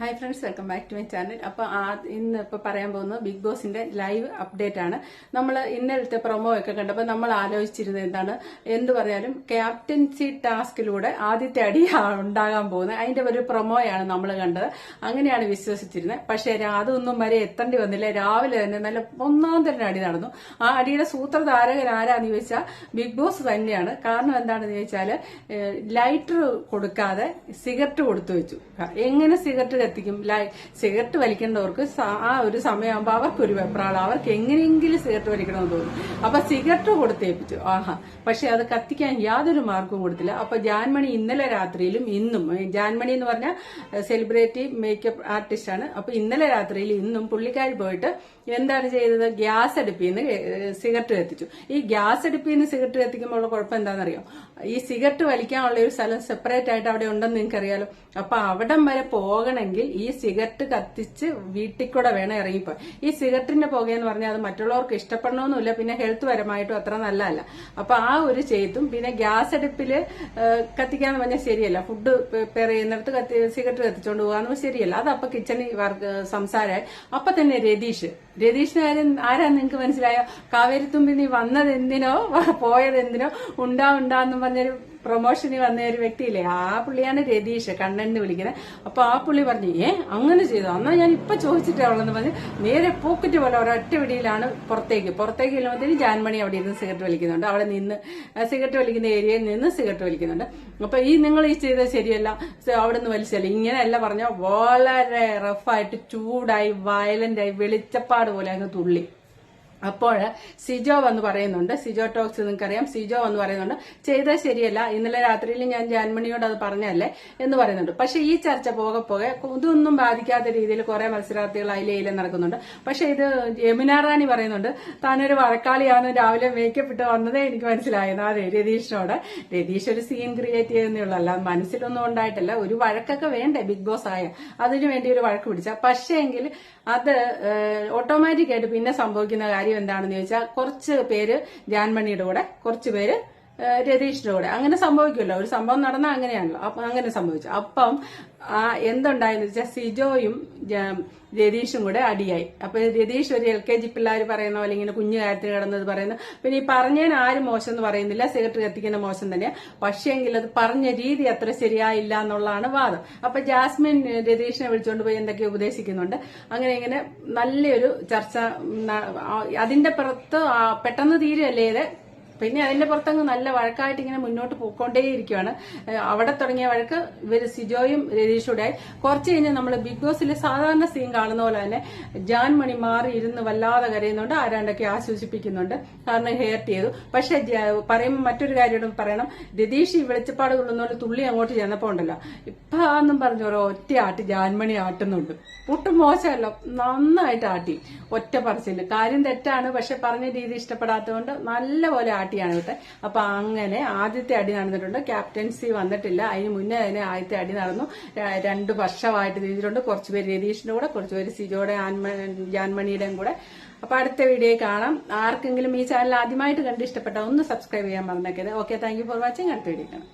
Hi friends welcome back to my channel അപ്പോൾ ഇന്ന് ഇപ്പോൾ പറയാൻ പോകുന്നത് ബിഗ് ബോസിന്റെ ലൈവ് അപ്ഡേറ്റ് ആണ്. നമ്മൾ ഇന്നലത്തെ പ്രൊമോ ഒക്കെ കണ്ടപ്പോൾ നമ്മൾ ആലോചിച്ചിരുന്നത് എന്താണ്? എന്ത് പറഞ്ഞാലും ക്യാപ്റ്റൻസി ടാസ്കിലൂടെ ആദ്യത്തെ അടി ഉണ്ടാകാൻ പോകുന്നത്. അതിന്റെ ഒരു പ്രൊമോയാണ് നമ്മൾ കണ്ടത്. അങ്ങനെയാണ് വിശ്വസിച്ചിരുന്നത്. പക്ഷേ അതൊന്നും വരെ എത്തേണ്ടി വന്നില്ല. രാവിലെ തന്നെ നല്ല ഒന്നാം തന്നെ അടി നടന്നു. ആ അടിയുടെ സൂത്രധാരകൻ ആരാന്ന് ചോദിച്ചാൽ ബിഗ് ബോസ് തന്നെയാണ്. കാരണം എന്താണെന്ന് ചോദിച്ചാൽ ലൈറ്റർ കൊടുക്കാതെ സിഗരറ്റ് കൊടുത്തു വെച്ചു. എങ്ങനെ സിഗരറ്റ് കത്തിക്കും. ലൈ- സിഗരറ്റ് വലിക്കേണ്ടവർക്ക് ആ ഒരു സമയമാകുമ്പോൾ അവർക്കൊരു വെപ്രാളം. അവർക്ക് എങ്ങനെയെങ്കിലും സിഗരറ്റ് വലിക്കണമെന്ന് തോന്നും. അപ്പൊ സിഗരറ്റ് കൊടുത്തേപ്പിച്ചു ആഹാ. പക്ഷെ അത് കത്തിക്കാൻ യാതൊരു മാർക്കും കൊടുത്തില്ല. അപ്പൊ ജാൻമണി ഇന്നലെ രാത്രിയിലും ഇന്നും ജാൻമണി എന്ന് പറഞ്ഞാൽ സെലിബ്രിറ്റി മേക്കപ്പ് ആർട്ടിസ്റ്റ് ആണ്. അപ്പൊ ഇന്നലെ രാത്രിയിൽ ഇന്നും പുള്ളിക്കാരി പോയിട്ട് എന്താണ് ചെയ്തത്? ഗ്യാസ് അടുപ്പിൽ നിന്ന് സിഗരറ്റ് കത്തിച്ചു. ഈ ഗ്യാസ് അടുപ്പിൽ നിന്ന് സിഗരറ്റ് കത്തിക്കുമ്പോൾ ഉള്ള കുഴപ്പം എന്താണെന്നറിയോ? ഈ സിഗരറ്റ് വലിക്കാനുള്ള ഒരു സ്ഥലം സെപ്പറേറ്റ് ആയിട്ട് അവിടെ ഉണ്ടെന്ന് നിങ്ങൾക്ക് അറിയാലോ അപ്പൊ അവിടം വരെ പോകണമെങ്കിൽ ഈ സിഗരറ്റ് കത്തിച്ച് വീട്ടിൽ കൂടെ വേണം ഇറങ്ങിപ്പോ. ഈ സിഗരറ്റിന്റെ പുകയെന്ന് പറഞ്ഞാൽ അത് മറ്റുള്ളവർക്ക് ഇഷ്ടപ്പെടണമെന്നില്ല പിന്നെ ഹെൽത്ത് പരമായിട്ടും അത്ര നല്ലതല്ല. അപ്പൊ ആ ഒരു ചെയ്തും പിന്നെ ഗ്യാസ് അടുപ്പിൽ കത്തിക്കാന്ന് പറഞ്ഞാൽ ശരിയല്ല. ഫുഡ് പ്രിപ്പയർ ചെയ്യുന്നിടത്ത് കത്തി സിഗരറ്റ് കത്തിച്ചോണ്ട് പോകാന്ന് ശരിയല്ല. അത് അപ്പൊ കിച്ചണിൽ വർക്ക് സംസാരമായി അപ്പൊ തന്നെ രതീഷ്. രതീഷിന് കാര്യം ആരാ നിങ്ങൾക്ക് മനസ്സിലായോ? കാവേരിത്തുമ്പി നീ വന്നത് എന്തിനോ പോയത് എന്തിനോ ഉണ്ടാ ഉണ്ടാന്ന് പറഞ്ഞൊരു പ്രൊമോഷന് വന്ന ഒരു വ്യക്തിയില്ലേ? ആ പുള്ളിയാണ് രതീഷ് കണ്ണൻ വിളിക്കുന്നത് അപ്പൊ ആ പുള്ളി പറഞ്ഞു ഏ അങ്ങനെ ചെയ്തു? എന്നാ ഞാൻ ഇപ്പൊ ചോദിച്ചിട്ടേ ഉള്ളെന്ന് പറഞ്ഞ് നേരെ പോക്കറ്റ് പോലെ ഒരൊറ്റ പിടിയിലാണ് പുറത്തേക്ക്. പുറത്തേക്ക് ചെല്ലുമ്പോഴത്തേന് ജാൻമണി അവിടെ ഇരുന്ന് സിഗരറ്റ് വലിക്കുന്നുണ്ട്. അവിടെ നിന്ന് സിഗരറ്റ് വലിക്കുന്ന ഏരിയയിൽ നിന്ന് സിഗരറ്റ് വലിക്കുന്നുണ്ട്. അപ്പൊ ഈ നിങ്ങൾ ഈ ചെയ്തത് ശരിയല്ല. അവിടെ നിന്ന് വലിച്ചല്ല? ഇങ്ങനെയല്ല പറഞ്ഞ വളരെ റഫായിട്ട് ചൂടായി വയലന്റായി വെളിച്ചപ്പാട് പോലെ അങ്ങ് തുള്ളി. അപ്പോൾ സിജോ വന്ന് പറയുന്നുണ്ട്. സിജോ ടോക്സ് നിങ്ങൾക്കറിയാം. സിജോ എന്ന് പറയുന്നുണ്ട്. ചെയ്താൽ ശരിയല്ല. ഇന്നലെ രാത്രിയിൽ ഞാൻ ജാൻമണിയോട് അത് പറഞ്ഞല്ലേ എന്ന് പറയുന്നുണ്ട്. പക്ഷേ ഈ ചർച്ച പോകെ പോകെ ഇതൊന്നും ബാധിക്കാത്ത രീതിയിൽ കുറെ മത്സരാർത്ഥികൾ അതിലെ നടക്കുന്നുണ്ട്. പക്ഷെ ഇത് യമുന റാണി പറയുന്നുണ്ട്. താനൊരു വഴക്കാളിയാണ്. രാവിലെ മേക്കപ്പിട്ട് വന്നതേ എനിക്ക് മനസ്സിലായിരുന്നു അതെ രതീഷിനോട്. രതീഷ് ഒരു സീൻ ക്രിയേറ്റ് ചെയ്യുന്നേ അല്ല മനസ്സിലൊന്നും ഉണ്ടായിട്ടില്ല. ഒരു വഴക്കൊക്കെ വേണ്ടേ ബിഗ് ബോസ് ആയ. അതിനു വേണ്ടി ഒരു വഴക്ക് പിടിച്ച. പക്ഷേ എങ്കിൽ അത് ഓട്ടോമാറ്റിക്കായിട്ട് പിന്നെ സംഭവിക്കുന്ന കാര്യം എന്താണെന്ന് ചോദിച്ചാൽ കുറച്ച് പേര് ജാൻമണിയുടെ കൂടെ കുറച്ച് പേര് രതീഷിന്റെ കൂടെ അങ്ങനെ സംഭവിക്കുമല്ലോ. ഒരു സംഭവം നടന്നാൽ അങ്ങനെയാണല്ലോ. അപ്പൊ അങ്ങനെ സംഭവിച്ചു. അപ്പം ആ എന്തുണ്ടായെന്ന് വെച്ചാൽ സിജോയും രതീഷും കൂടെ അടിയായി. അപ്പൊ രതീഷ് ഒരു എൽ കെ ജി പിള്ളേർ പറയുന്ന പോലെ ഇങ്ങനെ കുഞ്ഞു കാര്യത്തിൽ കിടന്നത് പറയുന്നു. പിന്നെ ഈ പറഞ്ഞതിന് ആരും മോശം എന്ന് പറയുന്നില്ല. സിഗരറ്റ് കത്തിക്കുന്ന മോശം തന്നെയാണ് പക്ഷേങ്കിൽ അത് പറഞ്ഞ രീതി അത്ര ശരിയായില്ല എന്നുള്ളതാണ് വാദം. അപ്പൊ ജാസ്മിൻ രതീഷിനെ വിളിച്ചുകൊണ്ട് പോയി എന്തൊക്കെ ഉപദേശിക്കുന്നുണ്ട്. അങ്ങനെ ഇങ്ങനെ നല്ലൊരു ചർച്ച അതിന്റെ പുറത്ത് പെട്ടെന്ന് തീരുമല്ലേ പിന്നെ അതിന്റെ പുറത്തങ്ങ് നല്ല വഴക്കായിട്ട് ഇങ്ങനെ മുന്നോട്ട് പോയിക്കൊണ്ടേയിരിക്കുകയാണ് അവിടെ തുടങ്ങിയ വഴക്ക് ഇവർ സിജോയും രതീഷൂടെയായി കുറച്ച് കഴിഞ്ഞ് നമ്മൾ ബിഗ് ബോസിലെ സാധാരണ സീൻ കാണുന്ന പോലെ തന്നെ ജാൻ മണി മാറി ഇരുന്ന് വല്ലാതെ കരയുന്നുണ്ട് ആരാണ്ടൊക്കെ ആശ്വസിപ്പിക്കുന്നുണ്ട്. കാരണം ഹെയർ ചെയ്തു. പക്ഷെ പറയുമ്പോൾ മറ്റൊരു കാര്യം പറയണം. രതീഷ് ഈ വെളിച്ചപ്പാട് കൊള്ളുന്നോണ്ട് തുള്ളി അങ്ങോട്ട് ചെന്നപ്പോ ഉണ്ടല്ലോ. ഇപ്പൊ ആന്നും പറഞ്ഞു ഒറ്റ ആട്ടി ജാൻമണി ആട്ടുന്നുണ്ട്. ഒട്ടും മോശമല്ല നന്നായിട്ട് ആട്ടി. ഒറ്റ പറച്ചിൽ. കാര്യം തെറ്റാണ് പക്ഷെ പറഞ്ഞ രീതി ഇഷ്ടപ്പെടാത്തതുകൊണ്ട് നല്ലപോലെ ആട്ടിയാണ് വിട്ടെ അപ്പൊ അങ്ങനെ ആദ്യത്തെ അടി നടന്നിട്ടുണ്ട്. ക്യാപ്റ്റൻസി വന്നിട്ടില്ല. അതിന് മുന്നേ തന്നെ ആദ്യത്തെ അടി നടന്നു. രണ്ടു വർഷമായിട്ട് ചെയ്തിട്ടുണ്ട് കുറച്ചുപേര് രതീഷിന്റെ കൂടെ കുറച്ചുപേര് സിജോയുടെ ജാൻമണിയുടെയും കൂടെ. അപ്പൊ അടുത്ത വീഡിയോ കാണാം. ആർക്കെങ്കിലും ഈ ചാനൽ ആദ്യമായിട്ട് കണ്ട് ഇഷ്ടപ്പെട്ട ഒന്ന് സബ്സ്ക്രൈബ് ചെയ്യാൻ മറന്നേക്കരുത്. ഓക്കെ താങ്ക് ഫോർ വാച്ചിങ് അടുത്ത വീഡിയോ കാണാം.